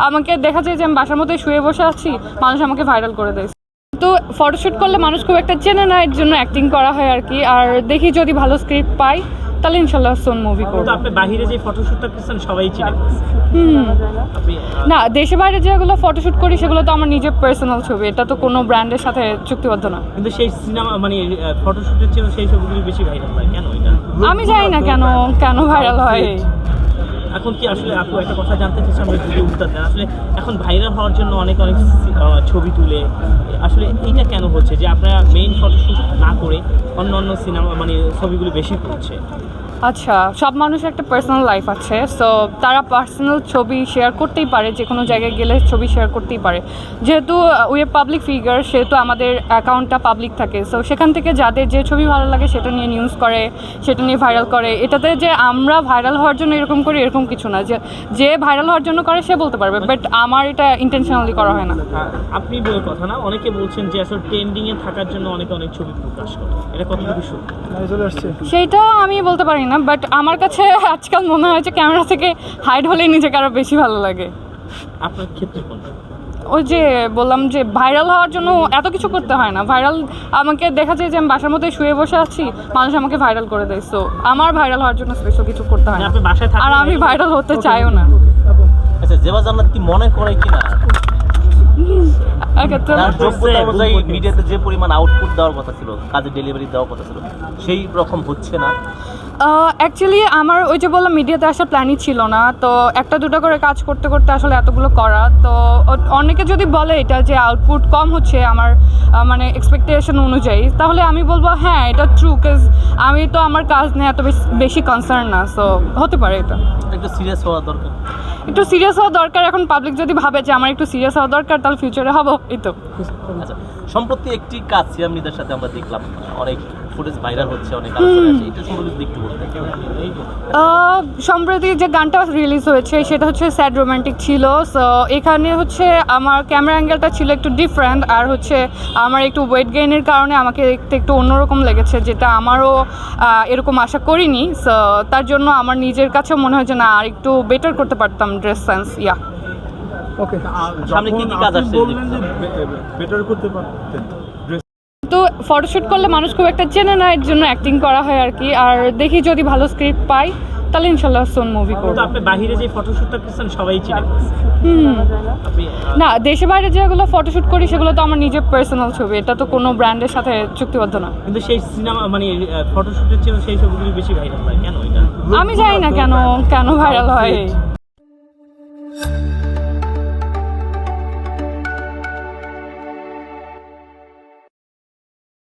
আমাকে দেখা যায় যে আমি বাসার মধ্যে শুয়ে বসে আছি মানুষ আমাকে ভাইরাল করে দেয় তো ফটোশ্যুট করলে মানুষ খুব একটা চেনে না এর জন্য অ্যাক্টিং করা হয় আর কি। আর দেখি যদি ভালো স্ক্রিপ্ট পাই তাহলে ইনশাল্লাহ সোন মুভি করব। আপনি বাহিরে যে ফটোশুটটা করছেন সবাই চিনে। হুম। না দেশে বাইরে যেগুলো ফটোশ্যুট করি সেগুলো তো আমার নিজের পার্সোনাল ছবি। এটা তো কোনো ব্র্যান্ডের সাথে চুক্তিবদ্ধ না। কিন্তু সেই সিনেমা মানে ফটোশুটের চেয়ে সেই ছবিগুলি বেশি ভাইরাল হয়। কেন এটা? আমি জানি না কেন কেন ভাইরাল হয়। এখন কি আসলে আপু একটা কথা জানতে চাচ্ছি আমরা যদি উত্তর দেন আসলে এখন ভাইরাল হওয়ার জন্য অনেক অনেক ছবি তুলে। আসলে এইটা কেন হচ্ছে যে আপনারা মেইন ফটোশ্যুট না করে অন্য অন্য সিনেমা মানে ছবিগুলো বেশি করছে? আচ্ছা সব মানুষের একটা পার্সোনাল লাইফ আছে সো তারা পার্সোনাল ছবি শেয়ার করতেই পারে যে কোনো জায়গায় গেলে ছবি শেয়ার করতেই পারে। যেহেতু উই এ পাবলিক ফিগার সেহেতু আমাদের অ্যাকাউন্টটা পাবলিক থাকে সো সেখান থেকে যাদের যে ছবি ভালো লাগে সেটা নিয়ে নিউজ করে সেটা নিয়ে ভাইরাল করে। এটাতে যে আমরা ভাইরাল হওয়ার জন্য এরকম করি এরকম কিছু না যে যে ভাইরাল হওয়ার জন্য করে সে বলতে পারবে বাট আমার এটা ইন্টেনশনালি করা হয় না। আপনি বলে কথা না অনেকে বলছেন যে আসলে ট্রেন্ডিং এ থাকার জন্য অনেকে অনেক ছবি প্রকাশ করে। এটা কতটুকু সত্যি? সেইটা আমি বলতে পারি না বাট আমার কাছে আজকাল মনে হয় যে ক্যামেরা থেকে হাইড হলেই নিজেকে আরও বেশি ভালো লাগে। আপনার ক্ষেত্রে ওই যে বললাম যে ভাইরাল হওয়ার জন্য এত কিছু করতে হয় না। ভাইরাল আমাকে দেখা যায় যে আমি বাসার মধ্যে শুয়ে বসে আছি মানুষ আমাকে ভাইরাল করে দেয়। সো আমার ভাইরাল হওয়ার জন্য স্পেশাল কিছু করতে হয় মানে না। আর আমি ভাইরাল হতে চাইও না। আচ্ছা জেবা জান্নাত কি মনে করে অনুযায়ী বুঝছে। মিডিয়াতে যে পরিমাণ আউটপুট দেওয়ার কথা ছিল কাজে ডেলিভারি দেওয়ার কথা ছিল সেই রকম হচ্ছে না। অ্যাকচুয়ালি আমার ওই যে বললাম মিডিয়াতে আসার প্ল্যানই ছিল না তো একটা দুটো করে কাজ করতে করতে আসলে এতগুলো করা তো অনেকে যদি বলে এটা যে আউটপুট কম হচ্ছে আমার মানে এক্সপেকটেশন অনুযায়ী তাহলে আমি বলব হ্যাঁ এটা ট্রু কাজ আমি তো আমার কাজ নিয়ে এত বেশ- বেশি কনসার্ন না। সো হতে পারে এটা। একটু সিরিয়াস হওয়া দরকার। একটু সিরিয়াস হওয়া দরকার। এখন পাবলিক যদি ভাবে যে আমার একটু সিরিয়াস হওয়া দরকার তাহলে ফিউচারে হব এই তো। সম্প্রতি একটি কাজ সিয়াম নিদার সাথে আমরা দেখলাম। অনেক ফুটেজ ভাইরাল হচ্ছে, অনেক সম্প্রতি যে গানটা রিলিজ হয়েছে, সেটা হচ্ছে স্যাড রোমান্টিক ছিল। সো এখানে হচ্ছে আমার ক্যামেরা অ্যাঙ্গেলটা ছিল একটু ডিফারেন্ট আর হচ্ছে আমার একটু ওয়েট গেইনের কারণে আমাকে দেখতে একটু অন্যরকম লেগেছে, যেটা আমারও এরকম আশা করিনি। সো তার জন্য আমার নিজের কাছে মনে হয় যে না, আর একটু বেটার করতে পারতাম ড্রেস সেন্স ইয়া ওকে সামনে কি কি কাজ আসছে বেটার করতে পারতেন। তো ফটোশ্যুট করলে মানুষ খুব একটা চেনে না এর জন্য অ্যাক্টিং করা হয় আর কি। আর দেখি যদি ভালো স্ক্রিপ্ট পাই তাহলে ইনশাল্লাহ সোন মুভি করব। আপনি বাহিরে যে ফটোশুটটা করছেন সবাই চিনে। হুম। আপনি না দেশে বাইরে যেগুলো ফটোশ্যুট করি সেগুলো তো আমার নিজের পার্সোনাল ছবি। এটা তো কোনো ব্র্যান্ডের সাথে চুক্তিবদ্ধ না। কিন্তু সেই সিনেমা মানে ফটোশুটের চেয়ে সেই ছবিগুলি বেশি ভাইরাল হয়। কেন এটা? আমি জানি না কেন কেন ভাইরাল হয়।